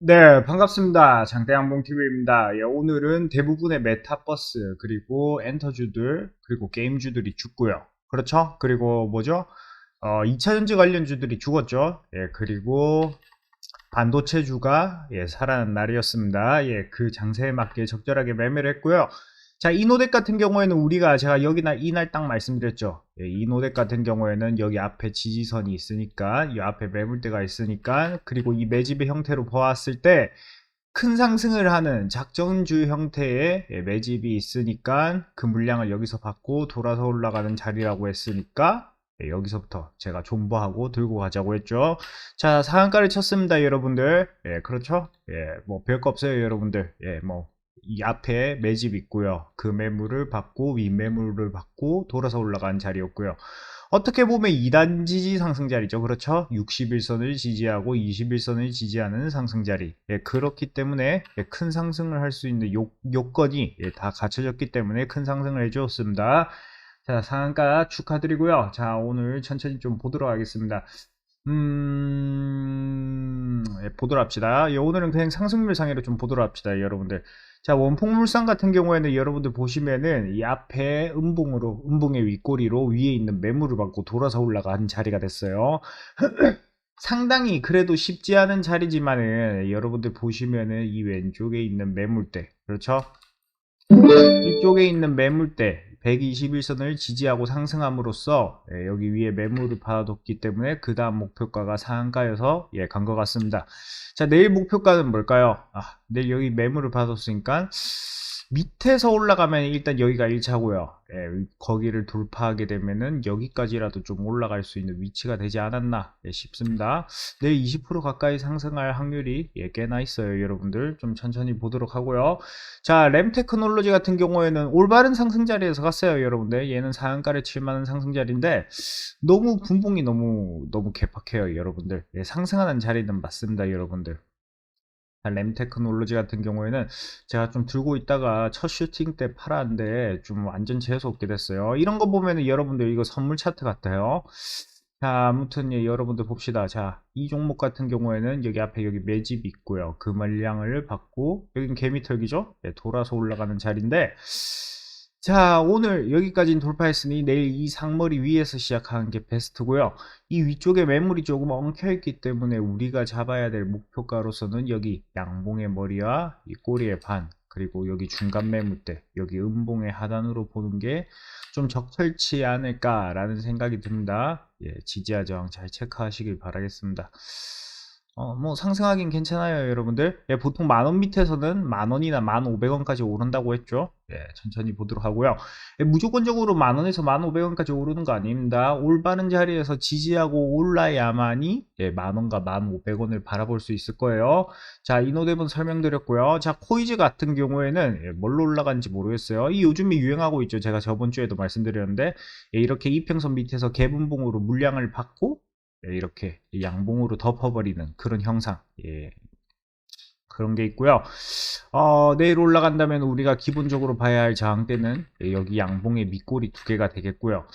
네, 반갑습니다. 장대양봉TV입니다. 예, 오늘은 대부분의 메타버스, 그리고 엔터주들, 그리고 게임주들이 죽고요. 그렇죠? 그리고 뭐죠? 어, 2차전지 관련주들이 죽었죠. 예, 그리고 반도체주가 예, 살아난 날이었습니다. 예, 그 장세에 맞게 적절하게 매매를 했고요. 자, 이 노덱 같은 경우에는 우리가 제가 여기나 이날 딱 말씀드렸죠. 예, 이 노덱 같은 경우에는 여기 앞에 지지선이 있으니까, 이 앞에 매물대가 있으니까, 그리고 이 매집의 형태로 보았을 때, 큰 상승을 하는 작전주 형태의 예, 매집이 있으니까 그 물량을 여기서 받고 돌아서 올라가는 자리라고 했으니까 예, 여기서부터 제가 존버하고 들고 가자고 했죠. 자, 상한가를 쳤습니다, 여러분들. 예, 그렇죠? 예, 뭐 별거 없어요, 여러분들. 예, 뭐 이 앞에 매집 있고요. 그 매물을 받고 윗매물을 받고 돌아서 올라간 자리였고요. 어떻게 보면 2단 지지 상승 자리죠. 그렇죠? 61선을 지지하고 21선을 지지하는 상승 자리. 예, 그렇기 때문에 예, 큰 상승을 할 수 있는 요, 요건이 예, 다 갖춰졌기 때문에 큰 상승을 해주었습니다. 자, 상한가 축하드리고요. 자, 오늘 천천히 좀 보도록 하겠습니다. 음, 예, 보도록 합시다. 예, 오늘은 그냥 상승률 상위로 좀 보도록 합시다, 여러분들. 자, 원폭물산 같은 경우에는 여러분들 보시면은 이 앞에 음봉으로, 음봉의 윗꼬리로 위에 있는 매물을 받고 돌아서 올라간 자리가 됐어요. 상당히 그래도 쉽지 않은 자리지만은 여러분들 보시면은 이 왼쪽에 있는 매물대, 그렇죠? 이쪽에 있는 매물대 121선을 지지하고 상승함으로써 예, 여기 위에 매물을 받아뒀기 때문에 그 다음 목표가가 상한가여서 예, 간 것 같습니다. 자 내일 목표가는 뭘까요? 아, 내일 여기 매물을 받았으니까 밑에서 올라가면 일단 여기가 1차고요. 예, 거기를 돌파하게 되면은 여기까지라도 좀 올라갈 수 있는 위치가 되지 않았나 예, 싶습니다. 내일 20% 가까이 상승할 확률이 예, 꽤나 있어요, 여러분들. 좀 천천히 보도록 하고요. 자, 램 테크놀로지 같은 경우에는 올바른 상승 자리에서 갔어요, 여러분들. 얘는 상한가를 칠만한 상승 자리인데 너무 분봉이 너무 너무 개팍해요, 여러분들. 예, 상승하는 자리는 맞습니다, 여러분들. 램 테크놀로지 같은 경우에는 제가 좀 들고 있다가 첫 슈팅 때 팔았는데 좀 완전 재수 없게 됐어요. 이런 거 보면은 여러분들 이거 선물 차트 같아요. 자, 아무튼 예, 여러분들 봅시다. 자, 이 종목 같은 경우에는 여기 앞에 여기 매집이 있고요. 그 물량을 받고 여긴 개미털기죠? 예, 돌아서 올라가는 자리인데 자, 오늘 여기까지는 돌파했으니 내일 이 상머리 위에서 시작하는 게 베스트고요. 이 위쪽에 매물이 조금 엉켜있기 때문에 우리가 잡아야 될 목표가로서는 여기 양봉의 머리와 이 꼬리의 반, 그리고 여기 중간 매물대, 여기 음봉의 하단으로 보는 게 좀 적절치 않을까 라는 생각이 듭니다. 예, 지지하 저항 잘 체크하시길 바라겠습니다. 어, 뭐 상승하긴 괜찮아요, 여러분들. 예, 보통 만원 밑에서는 만원이나 만오백원까지 오른다고 했죠. 예, 천천히 보도록 하고요. 예, 무조건적으로 만원에서 만오백원까지 오르는 거 아닙니다. 올바른 자리에서 지지하고 올라야만이 예, 만원과 만오백원을 바라볼 수 있을 거예요. 자, 이노뎁은 설명드렸고요. 자, 코이즈 같은 경우에는 예, 뭘로 올라간지 모르겠어요. 이 요즘에 유행하고 있죠. 제가 저번 주에도 말씀드렸는데 예, 이렇게 이평선 밑에서 개분봉으로 물량을 받고 예, 이렇게 양봉으로 덮어버리는 그런 형상. 예, 그런 게 있고요. 어, 내일 올라간다면 우리가 기본적으로 봐야 할 저항대는 예, 여기 양봉의 밑골이 두 개가 되겠고요.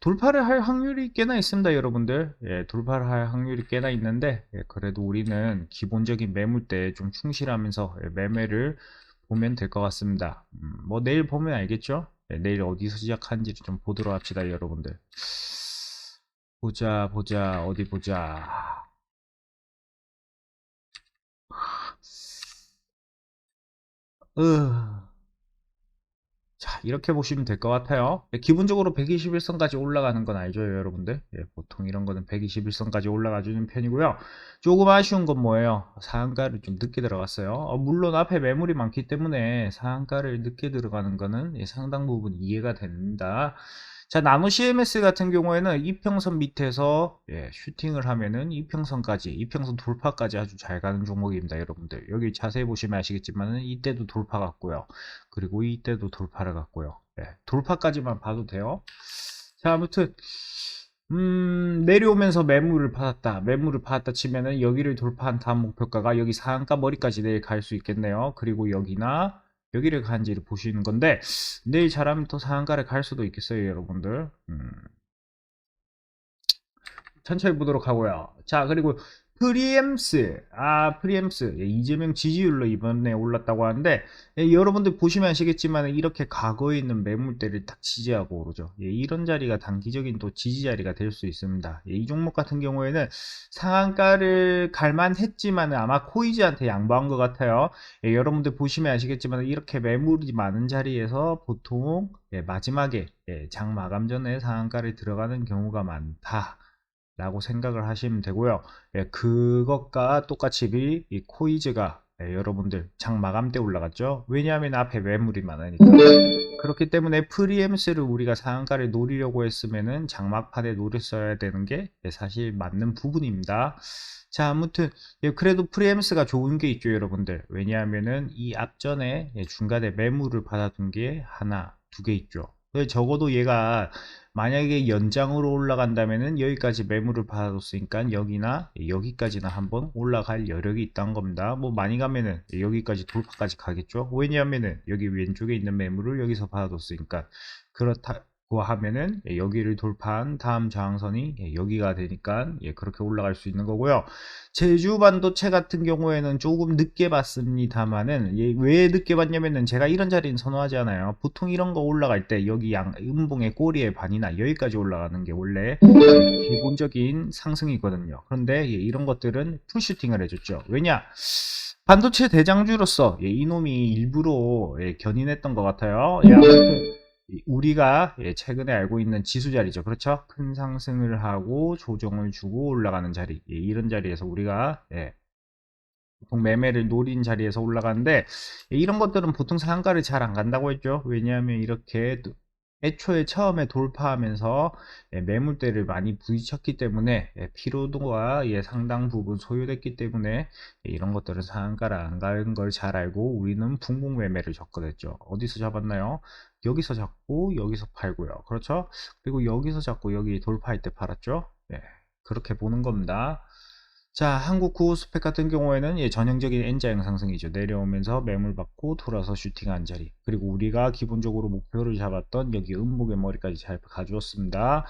돌파를 할 확률이 꽤나 있습니다 여러분들. 예, 돌파를 할 확률이 꽤나 있는데 예, 그래도 우리는 기본적인 매물대에 좀 충실하면서 예, 매매를 보면 될 것 같습니다. 음, 뭐 내일 보면 알겠죠? 예, 내일 어디서 시작하는지 좀 보도록 합시다 여러분들 보자, 보자, 어디 보자. 으. 자, 이렇게 보시면 될 것 같아요. 예, 기본적으로 121선까지 올라가는 건 알죠, 여러분들? 예, 보통 이런 거는 121선까지 올라가 주는 편이고요. 조금 아쉬운 건 뭐예요? 상한가를 좀 늦게 들어갔어요. 어, 물론 앞에 매물이 많기 때문에 상한가를 늦게 들어가는 거는 예, 상당 부분 이해가 됩니다. 자, 나노 CMS 같은 경우에는 이평선 밑에서 예, 슈팅을 하면은 이평선까지, 이평선 돌파까지 아주 잘 가는 종목입니다, 여러분들. 여기 자세히 보시면 아시겠지만은 이때도 돌파 같고요. 그리고 이때도 돌파를 갔고요. 예, 돌파까지만 봐도 돼요. 자, 아무튼 음, 내려오면서 매물을 받았다. 매물을 받았다 치면은 여기를 돌파한 다음 목표가가 여기 상한가 머리까지 내일 갈 수 있겠네요. 그리고 여기나 여기를 간지를 보시는 건데 내일 잘하면 더 상한가를 갈 수도 있겠어요 여러분들 음. 천천히 보도록 하고요 자 그리고 프리엠스, 아, 프리엠스. 예, 이재명 지지율로 이번에 올랐다고 하는데, 예, 여러분들 보시면 아시겠지만, 이렇게 과거에 있는 매물대를 딱 지지하고 오르죠. 예, 이런 자리가 단기적인 또 지지 자리가 될 수 있습니다. 예, 이 종목 같은 경우에는 상한가를 갈만했지만 아마 코이즈한테 양보한 것 같아요. 예, 여러분들 보시면 아시겠지만, 이렇게 매물이 많은 자리에서 보통 예, 마지막에 예, 장 마감 전에 상한가를 들어가는 경우가 많다. 라고 생각을 하시면 되고요. 예, 그것과 똑같이 이, 이 코이즈가 예, 여러분들 장 마감 때 올라갔죠. 왜냐하면 앞에 매물이 많으니까. 그렇기 때문에 프리엠스를 우리가 상한가를 노리려고 했으면은 장막판에 노렸어야 되는 게 예, 사실 맞는 부분입니다. 자, 아무튼 예, 그래도 프리엠스가 좋은 게 있죠, 여러분들. 왜냐하면은 이 앞전에 예, 중간에 매물을 받아둔 게 하나, 두 개 있죠. 적어도 얘가 만약에 연장으로 올라간다면은 여기까지 매물을 받아뒀으니까 여기나 여기까지나 한번 올라갈 여력이 있다는 겁니다. 뭐 많이 가면은 여기까지 돌파까지 가겠죠. 왜냐하면은 여기 왼쪽에 있는 매물을 여기서 받아뒀으니까 그렇다 고 하면은 여기를 돌파한 다음 저항선이 여기가 되니까 예, 그렇게 올라갈 수 있는 거고요. 제주 반도체 같은 경우에는 조금 늦게 봤습니다만은 예, 왜 늦게 봤냐면은 제가 이런 자리는 선호하지 않아요. 보통 이런 거 올라갈 때 여기 양 음봉의 꼬리의 반이나 여기까지 올라가는 게 원래 기본적인 상승이거든요. 그런데 예, 이런 것들은 풀슈팅을 해줬죠. 왜냐? 반도체 대장주로서 예, 이놈이 일부러 예, 견인했던 것 같아요. 예, 이- 우리가 예, 최근에 알고 있는 지수 자리죠. 그렇죠? 큰 상승을 하고 조정을 주고 올라가는 자리. 예, 이런 자리에서 우리가 예, 보통 매매를 노린 자리에서 올라가는데 예, 이런 것들은 보통 상한가를 잘 안 간다고 했죠. 왜냐하면 이렇게 또 애초에 처음에 돌파하면서 예, 매물대를 많이 부딪혔기 때문에 예, 피로도가 예, 상당 부분 소요됐기 때문에 예, 이런 것들은 상한가를 안 가는 걸 잘 알고 우리는 붕붕 매매를 접근했죠. 어디서 잡았나요? 여기서 잡고 여기서 팔고요. 그렇죠? 그리고 여기서 잡고 여기 돌파할 때 팔았죠. 예, 그렇게 보는 겁니다. 자, 한국 구호 스펙 같은 경우에는 예, 전형적인 N자형 상승이죠. 내려오면서 매물 받고 돌아서 슈팅한 자리. 그리고 우리가 기본적으로 목표를 잡았던 여기 음목의 머리까지 잘 가주었습니다.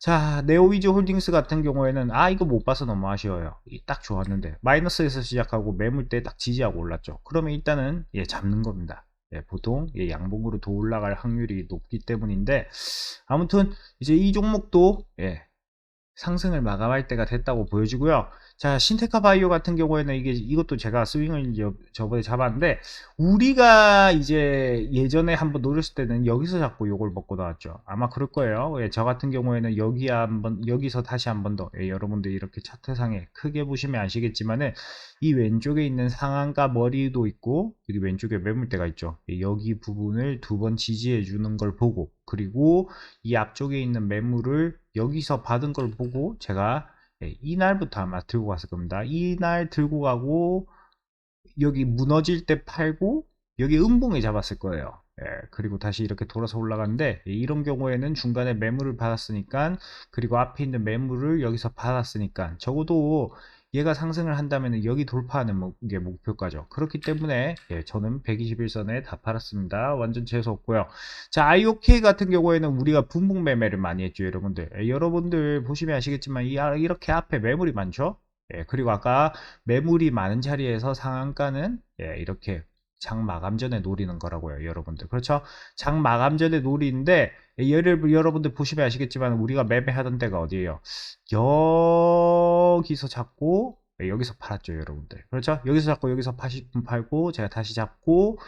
자, 네오위즈 홀딩스 같은 경우에는 아 이거 못 봐서 너무 아쉬워요. 이딱 좋았는데 마이너스에서 시작하고 매물대 딱 지지하고 올랐죠. 그러면 일단은 예, 잡는 겁니다. 예, 보통 예, 양봉으로 더 올라갈 확률이 높기 때문인데 아무튼 이제 이 종목도 예, 상승을 마감할 때가 됐다고 보여지고요. 자, 신테카 바이오 같은 경우에는 이게 이것도 제가 스윙을 여- 저번에 잡았는데 우리가 이제 예전에 한번 노렸을 때는 여기서 자꾸 요걸 먹고 나왔죠. 아마 그럴 거예요. 예, 저 같은 경우에는 여기 한번 여기서 다시 한 번 더 예, 여러분들 이렇게 차트상에 크게 보시면 아시겠지만은 이 왼쪽에 있는 상한가 머리도 있고 여기 왼쪽에 매물대가 있죠. 예, 여기 부분을 두 번 지지해 주는 걸 보고 그리고 이 앞쪽에 있는 매물을 여기서 받은 걸 보고 제가 예, 이날부터 아마 들고 갔을 겁니다. 이날 들고 가고 여기 무너질 때 팔고 여기 음봉에 잡았을 거예요. 예, 그리고 다시 이렇게 돌아서 올라가는데 예, 이런 경우에는 중간에 매물을 받았으니까 그리고 앞에 있는 매물을 여기서 받았으니까 적어도 얘가 상승을 한다면 여기 돌파하는 목- 게 목표가죠. 그렇기 때문에 예, 저는 121선에 다 팔았습니다. 완전 재수 없고요. 자, IOK 같은 경우에는 우리가 분봉 매매를 많이 했죠, 여러분들. 예, 여러분들 보시면 아시겠지만 이, 아- 이렇게 앞에 매물이 많죠? 예, 그리고 아까 매물이 많은 자리에서 상한가는 예, 이렇게 장 마감 전에 노리는 거라고요, 여러분들. 그렇죠? 장 마감 전에 노리는데 예, 여러분들 보시면 아시겠지만 우리가 매매하던 데가 어디예요? 여 기서 잡고 예, 여기서 팔았죠, 여러분들. 그렇죠? 여기서 잡고 여기서 파시, 팔고 제가 다시 잡고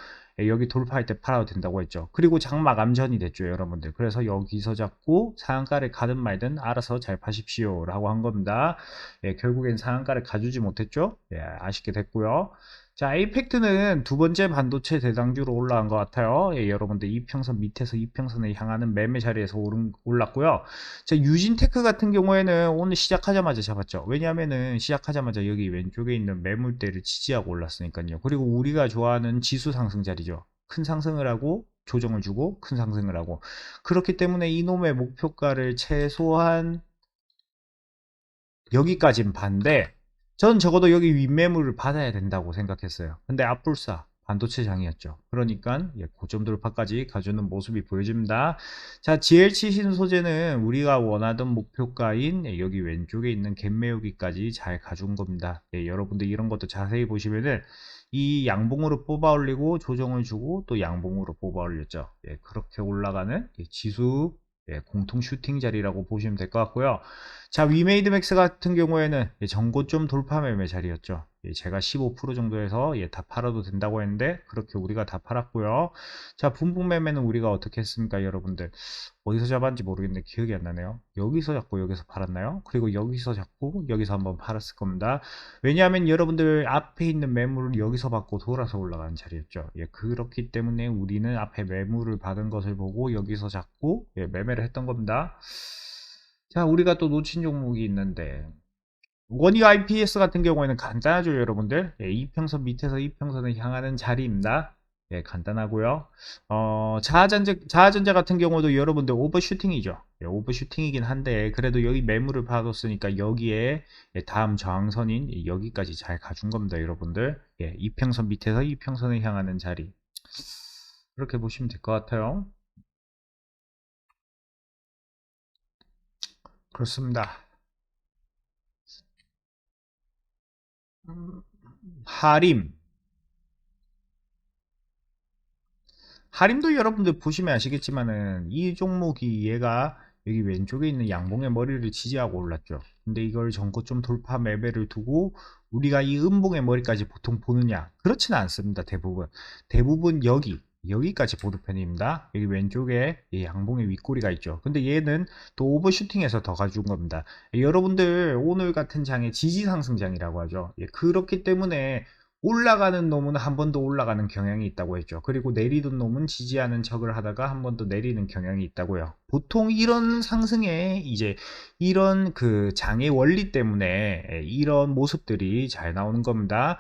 예, 여기 돌파할 때 팔아도 된다고 했죠. 그리고 장막 암전이 됐죠, 여러분들. 그래서 여기서 잡고 상한가를 가든 말든 알아서 잘 파십시오. 라고 한 겁니다. 예, 결국엔 상한가를 가주지 못했죠. 예, 아쉽게 됐고요. 자, 에이펙트는 두 번째 반도체 대장주로 올라간 것 같아요. 예, 여러분들 이평선 밑에서 이평선을 향하는 매매 자리에서 오른, 올랐고요. 자, 유진테크 같은 경우에는 오늘 시작하자마자 잡았죠. 왜냐하면은 시작하자마자 여기 왼쪽에 있는 매물대를 지지하고 올랐으니까요. 그리고 우리가 좋아하는 지수 상승 자리죠. 큰 상승을 하고 조정을 주고 큰 상승을 하고 그렇기 때문에 이놈의 목표가를 최소한 여기까진 반대 전 적어도 여기 윗매물을 받아야 된다고 생각했어요. 근데 앞불사 반도체 장이었죠. 그러니까 예, 고점 돌파까지 가주는 모습이 보여집니다. 자, GL치 신소재는 우리가 원하던 목표가인 예, 여기 왼쪽에 있는 갭 메우기까지 잘 가준 겁니다. 예, 여러분들 이런 것도 자세히 보시면은 이 양봉으로 뽑아 올리고 조정을 주고 또 양봉으로 뽑아 올렸죠. 예, 그렇게 올라가는 예, 지수 예, 공통 슈팅 자리라고 보시면 될 것 같고요. 자, 위메이드 맥스 같은 경우에는 예, 전고점 돌파 매매 자리였죠. 예, 제가 15% 정도에서 예, 다 팔아도 된다고 했는데 그렇게 우리가 다 팔았고요. 자, 분봉 매매는 우리가 어떻게 했습니까, 여러분들? 어디서 잡았는지 모르겠는데 기억이 안 나네요. 여기서 잡고 여기서 팔았나요? 그리고 여기서 잡고 여기서 한번 팔았을 겁니다. 왜냐하면 여러분들 앞에 있는 매물을 여기서 받고 돌아서 올라가는 자리였죠. 예, 그렇기 때문에 우리는 앞에 매물을 받은 것을 보고 여기서 잡고 예, 매매를 했던 겁니다. 자, 우리가 또 놓친 종목이 있는데 원익 IPS 같은 경우에는 간단하죠, 여러분들. 예, 이평선 밑에서 이평선을 향하는 자리입니다. 예, 간단하고요. 어, 자아전자, 자아전자 같은 경우도 여러분들 오버슈팅이죠. 예, 오버슈팅이긴 한데 그래도 여기 매물을 받았으니까 여기에 예, 다음 저항선인 이 여기까지 잘 가준 겁니다, 여러분들. 예, 이평선 밑에서 이평선을 향하는 자리. 그렇게 보시면 될 것 같아요. 그렇습니다. 음, 하림. 하림도 여러분들 보시면 아시겠지만은 이 종목이 얘가 여기 왼쪽에 있는 양봉의 머리를 지지하고 올랐죠. 근데 이걸 전고점 돌파 매매를 두고 우리가 이 음봉의 머리까지 보통 보느냐? 그렇지는 않습니다. 대부분. 대부분 여기 여기까지 보는 편입니다. 여기 왼쪽에 이 양봉의 윗꼬리가 있죠. 근데 얘는 또 오버슈팅해서 더 가져온 겁니다. 여러분들 오늘 같은 장에 지지 상승장이라고 하죠. 예, 그렇기 때문에 올라가는 놈은 한 번 더 올라가는 경향이 있다고 했죠. 그리고 내리던 놈은 지지하는 척을 하다가 한 번 더 내리는 경향이 있다고요. 보통 이런 상승에 이제 이런 그 장의 원리 때문에 예, 이런 모습들이 잘 나오는 겁니다.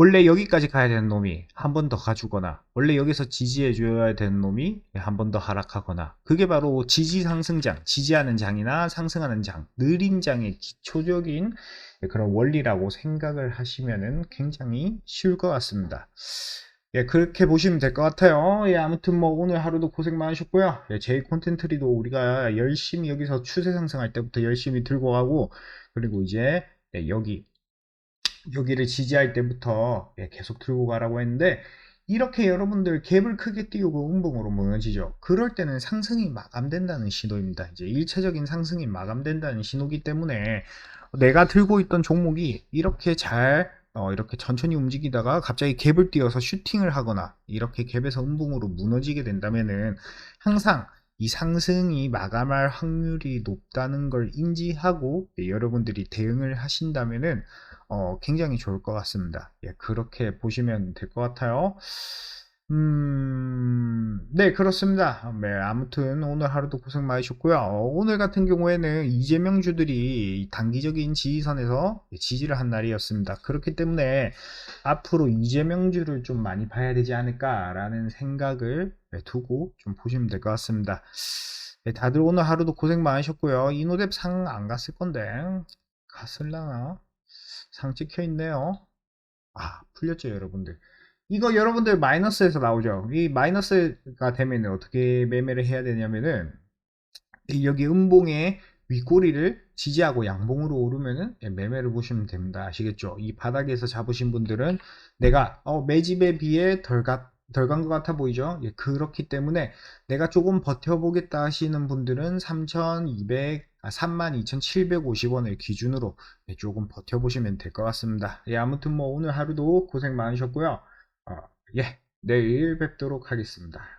원래 여기까지 가야 되는 놈이 한 번 더 가주거나 원래 여기서 지지해 줘야 되는 놈이 한 번 더 하락하거나 그게 바로 지지 상승장, 지지하는 장이나 상승하는 장, 느린 장의 기초적인 그런 원리라고 생각을 하시면은 굉장히 쉬울 것 같습니다. 예, 그렇게 보시면 될 것 같아요. 예, 아무튼 뭐 오늘 하루도 고생 많으셨고요. 예, 제이 콘텐츠리도 우리가 열심히 여기서 추세 상승할 때부터 열심히 들고 가고 그리고 이제 예, 여기 여기를 지지할 때부터 예, 계속 들고 가라고 했는데 이렇게 여러분들 갭을 크게 띄우고 음봉으로 무너지죠. 그럴 때는 상승이 마감된다는 신호입니다. 이제 일차적인 상승이 마감된다는 신호기 때문에 내가 들고 있던 종목이 이렇게 잘 어, 이렇게 천천히 움직이다가 갑자기 갭을 띄워서 슈팅을 하거나 이렇게 갭에서 음봉으로 무너지게 된다면은 항상 이 상승이 마감할 확률이 높다는 걸 인지하고 예, 여러분들이 대응을 하신다면은 어, 굉장히 좋을 것 같습니다. 예, 그렇게 보시면 될 것 같아요. 음, 네, 그렇습니다. 네, 아무튼 오늘 하루도 고생 많으셨고요. 어, 오늘 같은 경우에는 이재명 주들이 단기적인 지지선에서 지지를 한 날이었습니다. 그렇기 때문에 앞으로 이재명 주를 좀 많이 봐야 되지 않을까라는 생각을 네, 두고 좀 보시면 될 것 같습니다. 네, 다들 오늘 하루도 고생 많으셨고요. 이노뎁 상 안 갔을 건데 갔을라나? 상 찍혀 있네요. 아, 풀렸죠, 여러분들. 이거 여러분들 마이너스에서 나오죠. 이 마이너스가 되면 어떻게 매매를 해야 되냐면은 여기 음봉의 윗꼬리를 지지하고 양봉으로 오르면은 예, 매매를 보시면 됩니다. 아시겠죠? 이 바닥에서 잡으신 분들은 내가 어, 매집에 비해 덜 가, 덜간 것 같아 보이죠? 예, 그렇기 때문에 내가 조금 버텨보겠다 하시는 분들은 3,200, 아, 32,750원을 기준으로 예, 조금 버텨보시면 될 것 같습니다. 예, 아무튼 뭐 오늘 하루도 고생 많으셨고요. 어, 예, 내일 뵙도록 하겠습니다.